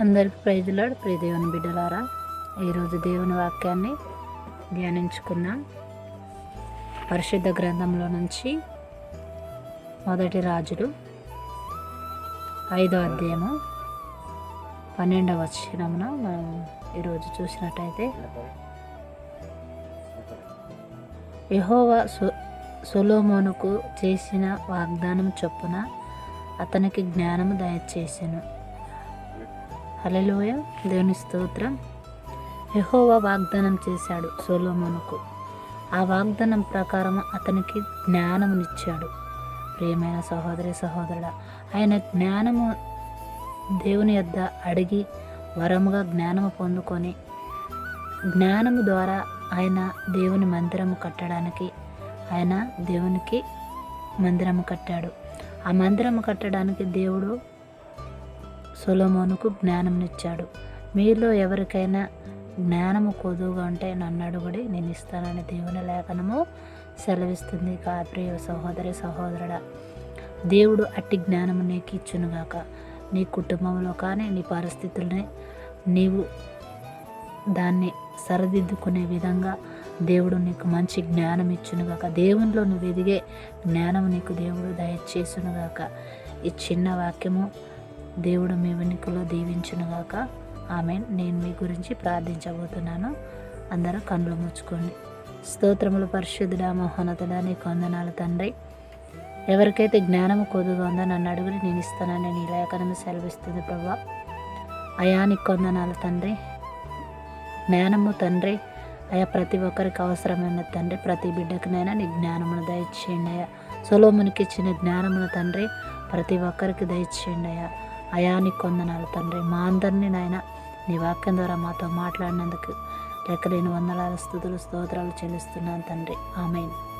అందరికి ప్రైజులాడు ప్రియ దేవుని బిడ్డలారా ఈరోజు దేవుని వాక్యాన్ని ధ్యానించుకున్నాం పరిశుద్ధ గ్రంథంలో నుంచి మొదటి రాజులు ఐదో అధ్యాయము పన్నెండవ వచ్చినమున మనం ఈరోజు చూసినట్టయితే యహోవా సొ సొలోమోనుకు చేసిన వాగ్దానం చొప్పున అతనికి జ్ఞానము దయచేసాను. హలలోయ దేవుని స్తోత్రం. యహోవా వాగ్దానం చేశాడు సోలోమోనుకు. ఆ వాగ్దానం ప్రకారం అతనికి జ్ఞానమునిచ్చాడు. ప్రియమైన సహోదరి సహోదరుడ ఆయన జ్ఞానము దేవుని యొద్ద అడిగి వరముగా జ్ఞానము పొందుకొని జ్ఞానము ద్వారా ఆయన దేవుని మందిరము కట్టడానికి ఆయన దేవునికి మందిరము కట్టాడు. ఆ మందిరము కట్టడానికి దేవుడు సొలోమోనుకు జ్ఞానంనిచ్చాడు మీలో ఎవరికైనా జ్ఞానము కొదువుగా ఉంటే నన్ను అడుగుడి నేను ఇస్తానని దేవుని లేఖనము సెలవిస్తుంది. కాప్రియ సహోదరి సహోదరుడా దేవుడు అట్టి జ్ఞానము నీకు ఇచ్చునుగాక. నీ కుటుంబంలో కానీ నీ పరిస్థితుల్ని నీవు దాన్ని సరిదిద్దుకునే విధంగా దేవుడు నీకు మంచి జ్ఞానం ఇచ్చునుగాక. దేవునిలో నువ్వు ఎదిగే జ్ఞానం నీకు దేవుడు దయచేసునుగాక. ఈ చిన్న వాక్యము దేవుడు మీ వెనుకలో దీవించునుగాక. ఆమె నేను మీ గురించి ప్రార్థించబోతున్నాను. అందరూ కళ్ళు ముచ్చుకోండి స్తోత్రములు పరిశుద్ధుడా మహోన్నతుడా నీ కొందనాలు తండ్రి. ఎవరికైతే జ్ఞానము కొద్దుగా ఉందో నన్ను అడుగుని నేను ఇస్తానని నీ లేఖనము సెలవిస్తుంది ప్రభా. అయా నీ కొందనాలు తండ్రి. జ్ఞానము తండ్రి. అయా ప్రతి ఒక్కరికి అవసరమైన తండ్రి. ప్రతి బిడ్డకినైనా నీ జ్ఞానమును దయచేయండి అయ్యా సొలోమునికి ఇచ్చిన జ్ఞానమును తండ్రి. ప్రతి ఒక్కరికి దయచేయండి అయ్యా అయానికి కొందనాలు తండ్రి. మా అందరినీ నాయన నీ వాక్యం ద్వారా మాతో మాట్లాడినందుకు లెక్కలేని వందలాల స్థుతులు స్తోత్రాలు చెల్లిస్తున్నాను తండ్రి. ఆమెను.